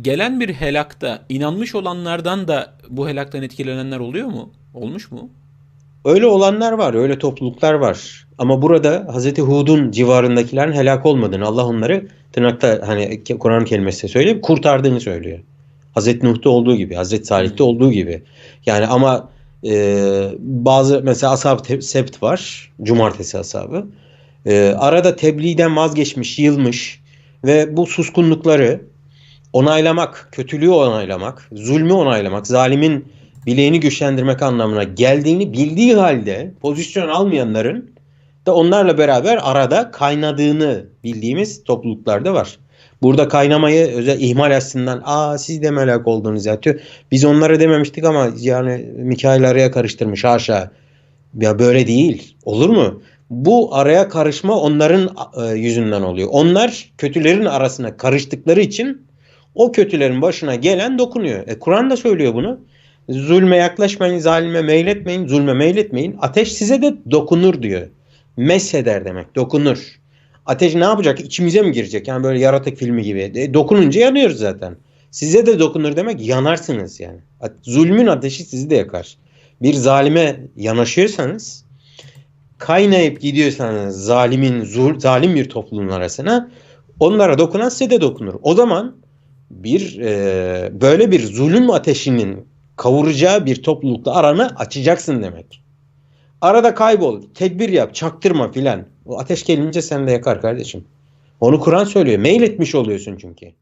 gelen bir helakta inanmış olanlardan da bu helaktan etkilenenler oluyor mu? Olmuş mu? Öyle olanlar var, öyle topluluklar var. Ama burada Hazreti Hud'un civarındakilerin helak olmadığını, Allah onları tırnakta hani Kur'an kelimesi söyleyeyim, kurtardığını söylüyor. Hazreti Nuh'ta olduğu gibi, Hazreti Salih'te olduğu gibi. Yani ama e, bazı mesela ashab sept var, cumartesi ashabı. E, arada tebliğden vazgeçmiş, yılmış ve bu suskunlukları onaylamak, kötülüğü onaylamak, zulmü onaylamak, zalimin bileğini güçlendirmek anlamına geldiğini bildiği halde pozisyon almayanların da onlarla beraber arada kaynadığını bildiğimiz topluluklarda var. Burada kaynamayı özel ihmal açısından aa siz de melek oldunuz ya. Biz onlara dememiştik ama yani Mikail araya karıştırmış haşa. Ya böyle değil. Olur mu? Bu araya karışma onların e, yüzünden oluyor. Onlar kötülerin arasına karıştıkları için o kötülerin başına gelen dokunuyor. E, Kur'an da söylüyor bunu. Zulme yaklaşmayın, zalime meyletmeyin, zulme meyletmeyin. Ateş size de dokunur diyor. Mesheder demek, dokunur. Ateş ne yapacak? İçimize mi girecek? Yani böyle yaratık filmi gibi. E, dokununca yanıyoruz zaten. Size de dokunur demek yanarsınız yani. Zulmün ateşi sizi de yakar. Bir zalime yanaşıyorsanız, kaynayıp gidiyorsanız zalimin, zul, zalim bir toplumun arasına onlara dokunan size de dokunur. O zaman bir e, böyle bir zulüm ateşinin kavuracağı bir toplulukta aranı açacaksın demek. Arada kaybol, tedbir yap, çaktırma filan. O ateş gelince sen de yakar kardeşim. Onu Kur'an söylüyor. Meyletmiş oluyorsun çünkü.